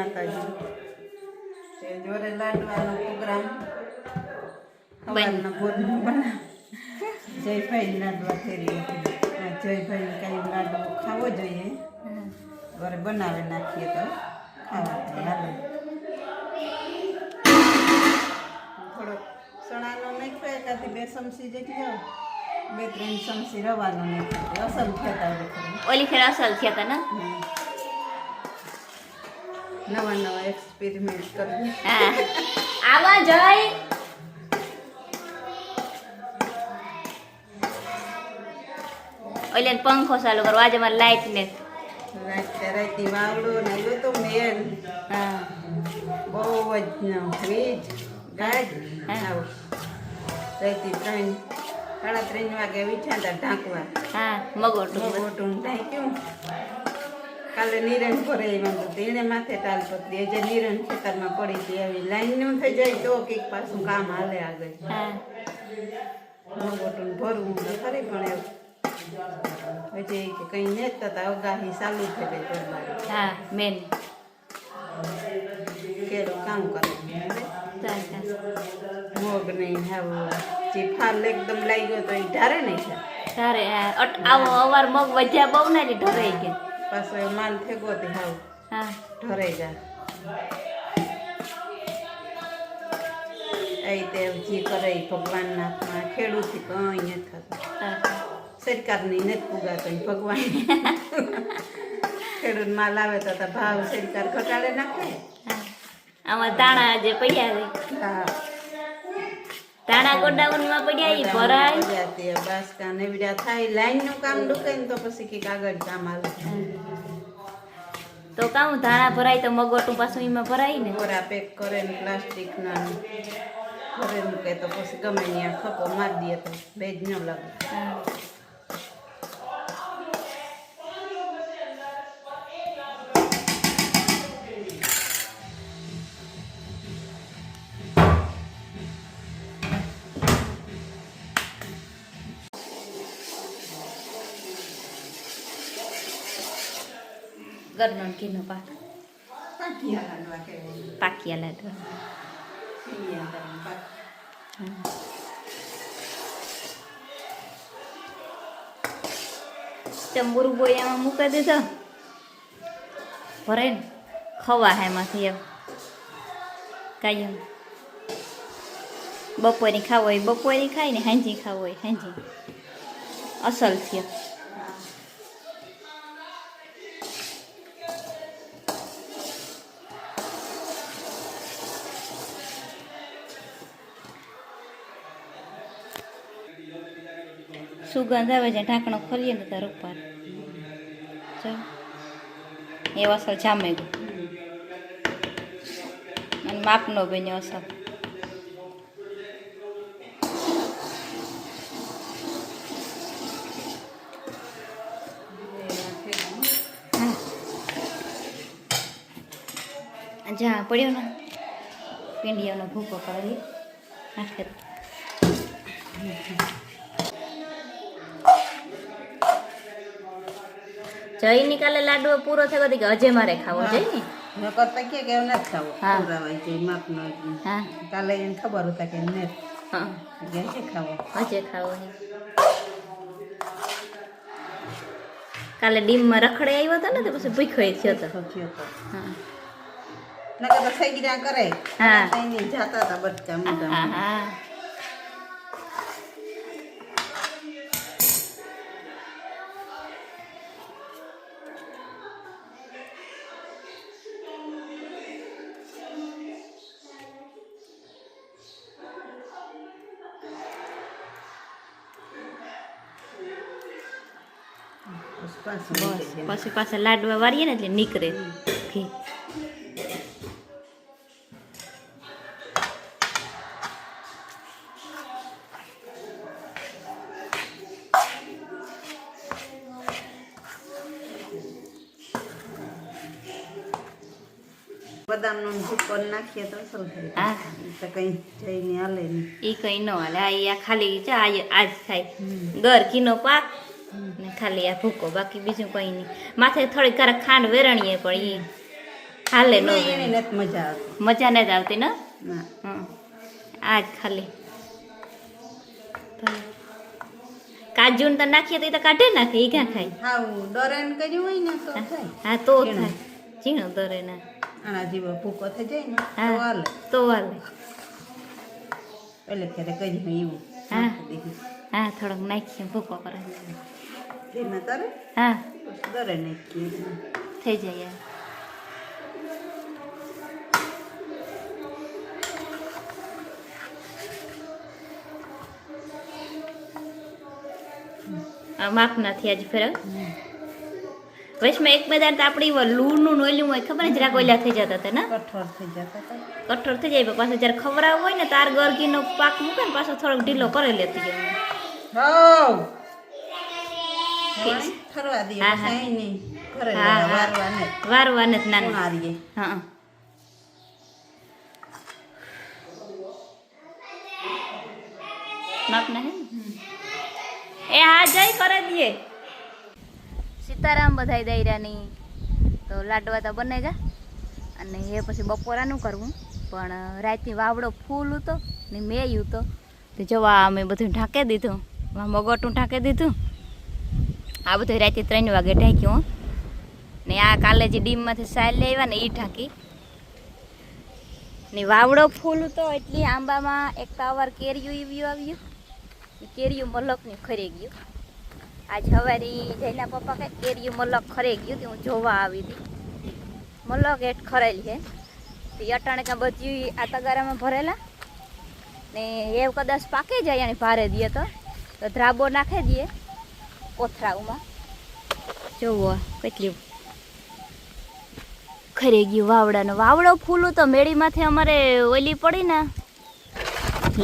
માતાજી. જોડે લાડવાનો પ્રોગ્રામ. સવારના ભોજન બના જયભાઈ લાડવા કરી જયભાઈ કાંઈ લાડવો ખાવો જોઈએ. ઘરે બનાવી નાખીએ તો ખાવા હાલે થોડોક ચણાનો નાખ્યો એકાદી બે ચમચી જેટલો. બે ત્રણ ચમચી રવાનો નાખ્યો. અસલ ખેતા ખરું. ઓલી ફેર અસલ થયા હતા ને? નવા નવા એક્સપેરિમેન્ટ કરવું આવા જય. ઓલે પંખો ચાલુ કરો. આજે મારે લાઈટ ને. રાતે વાવડો ને આવ્યો તો મેળ હા. બહુ જ વીજ ગાજ રાતે ત્રણ સાડા ત્રણ વાગે વિછાતા ઢાંકવા. હા મગોટું. મોટું ઢાંક્યું. કાલે નિરણ ભરે એમાં માથે તાલ પકડી જે નિરણ ખેતરમાં પડી હતી આવી લાઈનનું થઈ જાય તો કંઈક પાછું કામ હાલે આગળ. હા. મોટું ભરવું તો ખરી પણ એવું પછી કે કંઈ નહીં થતા અગાહી ચાલુ થઈ ગઈ હા મેન. કેળું કામ કરે. મોગ નહીં આવું જે ફાલ એકદમ લાગ્યો તો એ ઢારે નહીં તારે આવો અવાર મગ વધ્યા બહુ ના રહી ગયા. પાછો એ માલ ફેગો તે હાવ. હા. ઢોરાઈ જાય. એ તે જે કરે એ ભગવાનના હાથમાં ખેડૂતથી કંઈ નથી થતું. સરકારની નથી પુગાતો એ ભગવાન. ખેડૂત માલ આવે તો તો ભાવ સરકાર ઘટાડે નાખે. આમાં દાણા જે પડ્યા છે. હા. દાણા ગોડાઉનમાં પડ્યા ઈ ભરાય. જાતી બાસકા ને બીજા થાય લાઈનનું કામ ડૂકે ને તો પછી કંઈક આગળ કામ આવે. તો કામ ધાણા ભરાય તો મગોટું પાછું એમાં ભરાય ને? બોરા પેક કરે ને પ્લાસ્ટિક ના. ઘરે મૂકે તો પછી ગમે ત્યાં ખપો મારી દે તો ભેજ ન લાગે. ઘરનો ઘીનો પાક. પાકિયા લાડવા. ચંબુરું બોય એમાં મૂકી દીધો. ભરે ને ખવા હે એમાંથી એમ. કાયમ. બપોરે ખાવો હોય બપોરી ખાય ને હાંજી ખાવો હોય હાંજી. અસલ થયો. સુગંધ આવે છે, ઢાંકણો ખોલીએ ને તાર ઉપર. જો. એ અસલ જામે ગયું અને માપનો બન્યો અસલ. હા. જા, પડ્યો ને. પિંડિયાનો ભૂકો કરી નાખે જઈ નિકાલે લાડવો પૂરો થયો કે હજે મારે ખાવો જઈ ને? નકર તો કે કે નથી ખાવું. છે. હા. કાલે એને ખબર હતા કે નથી હા. કે ખાવો. હજે ખાવો કાલે ડીમમાં રખડે આવ્યો હતો ને તો પછી ભૂખ્યો થયો હતો હા. નકર તો સગીરા કરે. હા. જાતા હતા બટકા મોટા હા. બસ પછી પાછા લાડવા વાળીએ ને એટલે નીકળે. ઘી બદામનો ભૂકો નાખીએ તો અસલ થાય. તો કઈ જઈને હાલે નહીં. એ કઈ ન હાલે. આ ખાલી છે આજ થાય. ઘર ઘીનો પાક ખાલી આ ભૂકો બાકી બીજું કઈ નહીં. માથે થોડી ક્યારેક ખાંડ વેરણીએ પણ એ હાલે ન ના, મજા આવતી. મજા નથી આવતી ને? ના. હં આ જ ખાલી. કાજુ ને તો નાખીએ તો કાઢે નાખે એ ક્યાં ખાય? હાવ ડોરેન કર્યું હોય ને તો થાય હા તો. થાય. ઝીણો દરે ના. આના જેવો ભૂકો થઈ જાય ને તો હા. હાલે. તો હાલે. એટલે ક્યારે કરી એવું. હા. હા થોડોક નાખીએ ભૂકો કરે હા દરે નાખીએ થઈ જાય માફ આ માપ નથી આજ ફેર વચમાં એક બે દાડ તો આપણી લૂણનું નોયલું હોય ખબર ને જરાક ઓલા થઈ જતા હતા ને? કઠોળ થઈ જતા હતા. કઠોળ થઈ જાય પાછો જ્યારે ખવડાવ હોય ને તાર ગરગીનો પાક મૂકે ને પાછો થોડોક ઢીલો કરી લેતી જાય. ફરવા દઈએ હા. નહીં ઘરે નાના. હે એ હા કરે દઈએ સીતારામ બધાય દૈરાની. તો લાડવા તો બને જા. અને એ પછી બપોરાનું કરવું. પણ રાતની વાવડો ફૂલ હતો ને મેયું તો. જવા અમે બધું ઢાંકી દીધું. મગોટું ઢાંકી દીધું. આ બધું રાતે ત્રણ વાગે ઢાંક્યું ને આ કાલે જે ડીમમાંથી સાલ લઈ આવ્યા ને એ ઢાંકી. ને વાવડો ફૂલ તો એટલી આંબામાં એક તાવર કેરિયું એવું આવ્યું. કેરિયું મલકનું ખરી ગયું. આજ હવારી જઈના પપ્પા કહે કેરિયું મલક ખરી ગયું તે હું જોવા આવી હતી. મલક એટ ખરેલી છે. તે અટાણે કાં બધી આ તગારામાં ભરેલા. ને એ કદાચ પાકે જાય અને ભારે દે તો. તો ધ્રાબો નાખી દઈએ કોથરાઓમાં જોવો, કેટલી ખરી ગયું વાવડાનો વાવડો ફૂલું તો મેળીમાંથી અમારે ઓલી પડી ને.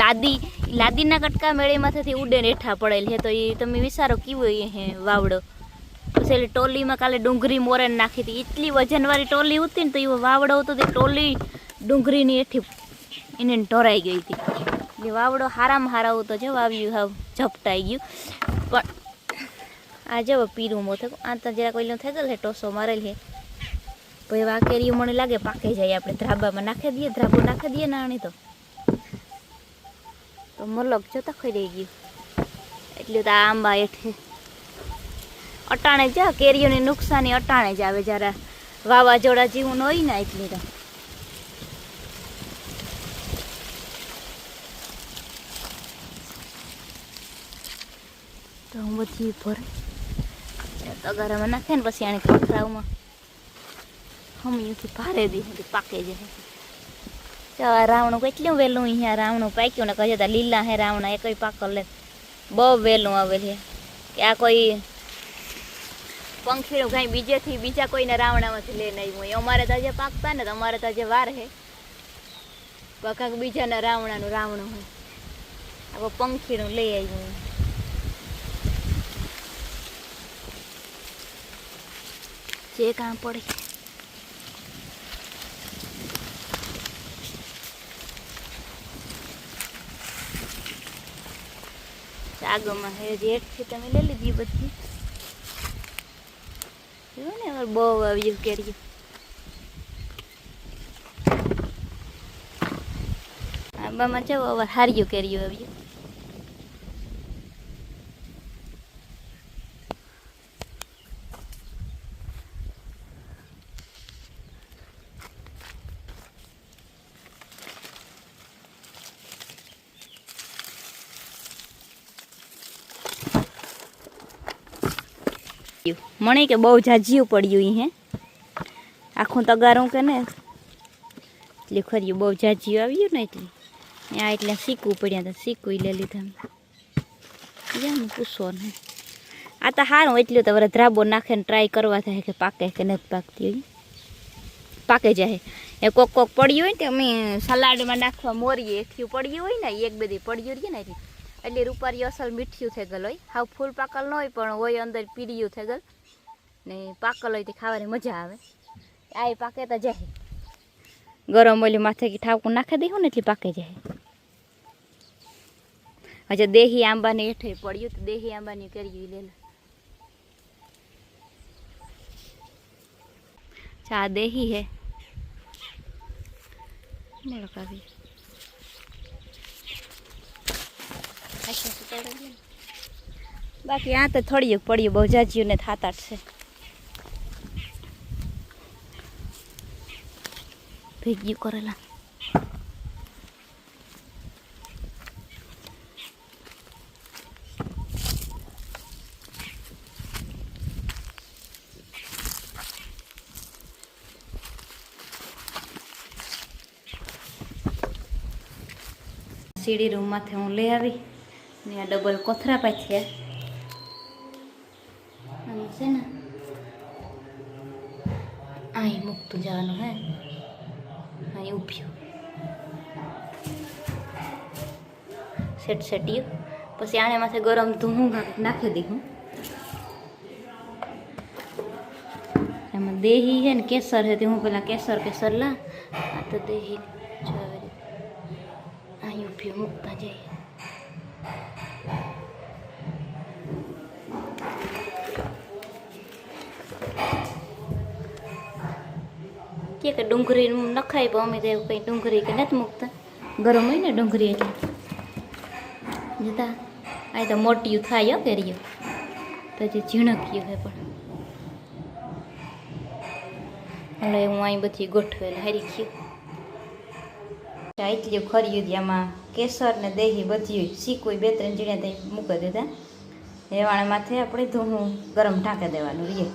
લાદી, લાદીના કટકા મેળીમાંથી ઉડે ને હેઠા પડેલ છે, તો એ તમે વિચારો કેવો એ હે વાવડો. પછી એટલે ટોલીમાં કાલે ડુંગળી મોરે નાખી હતી. એટલી વજનવાળી ટોલી હતી ને, તો એ વાવડો હતો તે ટોલી ડુંગળીની એઠી એને ઢોરાઈ ગઈ હતી. એટલે વાવડો હારામાં હારા તો જો આવ્યું હાવ ઝપટાઈ ગયું. પણ આ જવો પીરું થયું આ તો જરા કોઈનું થઈ ગયેલ છે ટોસો મારેલ છે પછી આ કેરીઓ મને લાગે પાકે જાય, આપણે ધ્રાબામાં નાખી દઈએ ધ્રાબો નાખી દઈએ નાણી તો. તો મલક જોતા ખરી ગયું. એટલે તો આંબા એઠે અટાણે જા, કેરીઓની નુકસાની અટાણે જ આવે જ્યારે વાવાઝોડા જીવું ન હોય ને એટલી તો. તો હું બધી ભરે. તગારામાં નાખે ને પછી આને કોથરાઓમાં હમીથી ભારે દી પાકે જાય તો આ રાવણું કેટલું વહેલું અહીંયા રાવણું પાક્યું ને કહે તા લીલા હે રાવણા એ કઈ પાક લે બહુ વહેલું આવેલ છે. કે આ કોઈ પંખીનું કાંઈ બીજેથી બીજા કોઈને રાવણામાંથી લઈને આવ્યું હોય. અમારે તો જે પાકતા ને તો અમારે તો જે વાર હે કાંક બીજાના રાવણાનું રાવણું હોય. આ પંખીનું લઈ આવ્યું જે કામ પડે. આગળમાં હે જેટથી તમે લઈ લીધી બધી. જોયું ને હવે બહુ આવ્યું કેરી આંબામાં જવો હવે હાર્યું કેરીયું આવ્યું મણે કે બહુ જાજિયું પડ્યું હે. આખું તગારું કે ને, એટલે ખરી બહુ જાજિયું આવ્યું ને એટલે. આ એટલે શીખવું પડ્યા હતા, શીખવી લઈ લીધા ને પૂછો ને. આ તો સારું એટલું તો ધ્રાબો નાખે ને ટ્રાય કરવા થાય કે પાકે કે નથી પાકતી હોય પાકે જાય. એ કોક કોક પડ્યું હોય ને અમે સલાડમાં નાખવા મોરીએ એકથી પડ્યું હોય ને, એક બધી પડ્યું રહીએ ને એટલે એટલે રૂપારી અસલ મીઠિયું થઈ ગયેલ હોય. હાવ ફૂલ પાકલ ન હોય, પણ હોય અંદર પીળિયું થઈ ગયેલ. ને પાકલ હોય તે ખાવાની મજા આવે. આ એ પાકે તો જાય. ગરમ ઓલી માથે કે ઠાવકું નાખી દઈશું ને એટલે પાકે જાય. હજે દેહી આંબાને હેઠે પડ્યું તો દેહી આંબાની કર્યું લે ચા દેહી હે. મળકાવી બાકી આ તો થોડી પડ્યું બહુ જાજીઓને થાતા છે. ભેગ્યું કરેલા. સીડી રૂમમાંથી હું લઈ આવી. ને આ ડબલ કોથરા પાછ્યા આમ છે ને. અહીં મૂકતું જવાનું હે. અહીં ઉભ્યું. સેટ સેટ્યું પછી આને માથે ગરમ ધૂમું નાખી દીધું એમાં દેહી છે ને કેસર છે તે હું પેલા કેસર કેસર લા. આ તો દેહી જો અહીં ઉભ્યું, મૂકતા જઈએ. કે કે ડુંગળી નખાય પણ અમે તો એવું કંઈ ડુંગળી કે નથી મૂકતા. ગરમ હોય ને ડુંગળી એટલે. જતા, આ તો મોટિયું થાય હો કેરીઓ. તો જે ઝીણક્યું છે પણ. એટલે હું અહીં બધી ગોઠવેલ હારી ગયું. એટલી ખર્યું આમાં કેસર ને દહીં બધી શીકું બે ત્રણ જીણે ત્યાં મૂકી દીધા. એવાણે માથે આપણે ધૂણું ગરમ ઢાંકી દેવાનું રીએ